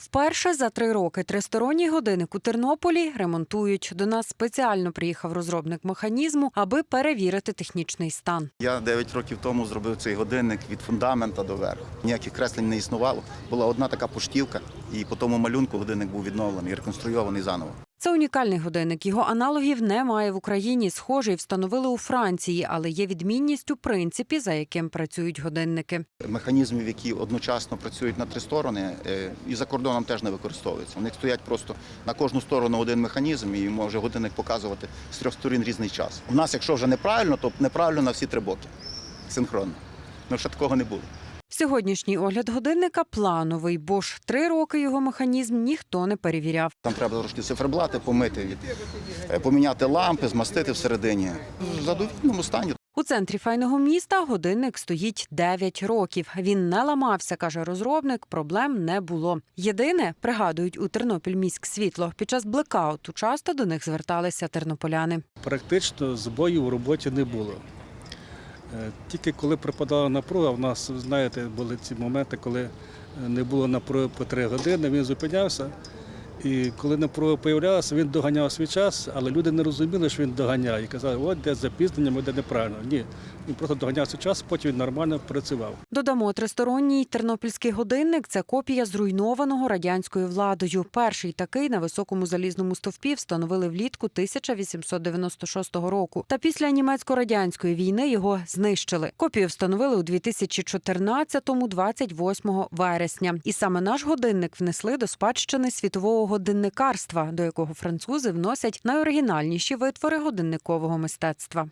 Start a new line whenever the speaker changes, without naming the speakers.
Вперше за три роки тристоронній годинник у Тернополі ремонтують. До нас спеціально приїхав розробник механізму, аби перевірити технічний стан.
Я 9 років тому зробив цей годинник від фундамента до верху. Ніяких креслень не існувало. Була одна така поштівка, і по тому малюнку годинник був відновлений, реконструйований заново.
Це унікальний годинник. Його аналогів немає в Україні. Схожий встановили у Франції, але є відмінність у принципі, за яким працюють годинники.
Механізмів, які одночасно працюють на три сторони, е, і за кордоном теж не використовуються. Них стоять просто на кожну сторону один механізм, і може годинник показувати з трьох сторін різний час. У нас, якщо вже неправильно, то неправильно на всі три боки. Синхронно. Ну, ще такого не було.
Сьогоднішній огляд годинника плановий, бо ж три роки його механізм ніхто не перевіряв.
Там треба трошки циферблати помити, е, поміняти лампи, змастити всередині. В задовільному стані.
У центрі файного міста годинник стоїть 9 років. Він не ламався, каже розробник. Проблем не було. Єдине, пригадують у Тернопіль міськ світло. Під час блекауту часто до них зверталися тернополяни.
Практично збоїв у роботі не було. Е, Тільки коли припадала напруга, в нас, знаєте, були ці моменти, коли е, не було напруги по три години, він зупинявся. І коли напруга з'являлася, він доганяв свій час, але люди не розуміли, що він доганяє. І казали, от де з запізненням, де неправильно. Ні, він просто доганяв свій час, потім він нормально працював.
Додамо, тристоронній тернопільський годинник це копія зруйнованого радянською владою. Перший такий на високому залізному стовпі встановили влітку 1896 року. Та після німецько-радянської війни його знищили. Копію встановили у 2014-му, 28 вересня. І саме наш годинник внесли до спадщини світового годинникарства, до якого французи вносять найоригінальніші витвори годинникового мистецтва.